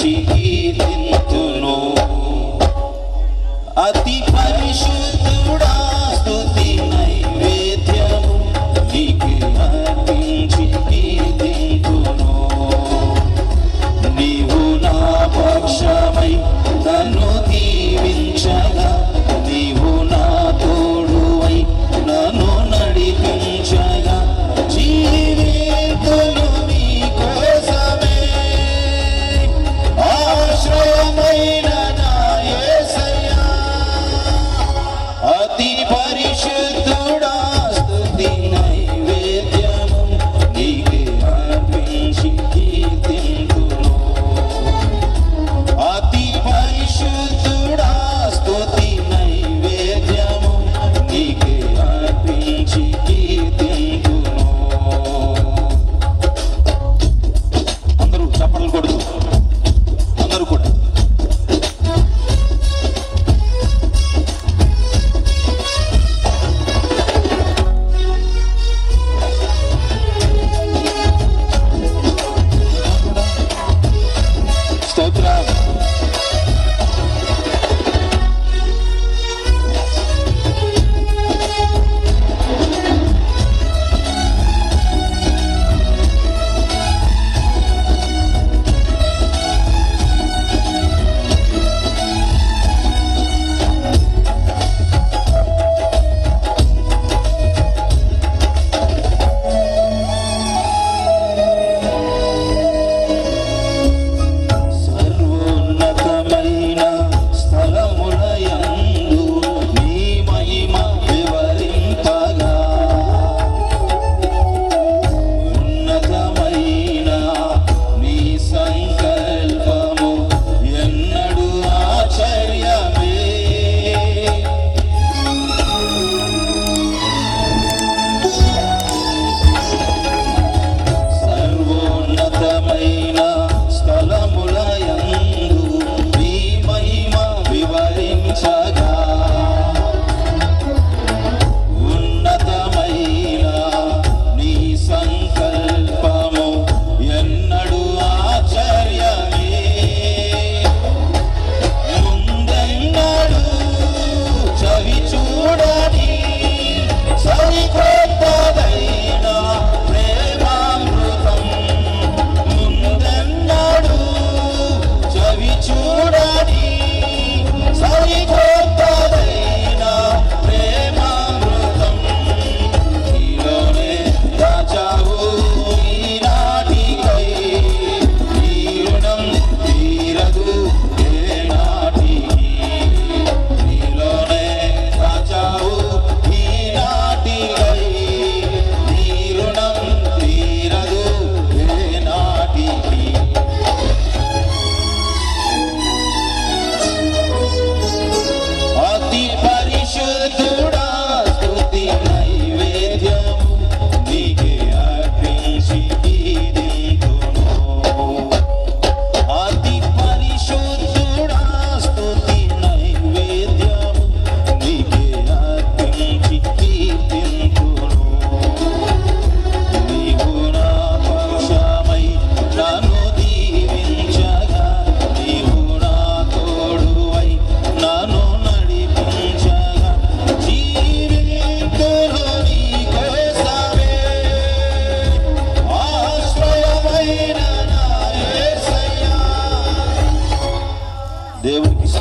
పరిశీలితును అతి పరిశుద్ధుడా స్థుతి నైవేద్యము. నీకు అర్పించి నీవు నా పక్షమై నన్ను దీవించగా.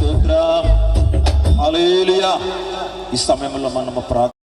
സ്തോത്ര ഈ സമയമുള്ള നമ്മൾ നമ്മൾ പ്രാർത്ഥന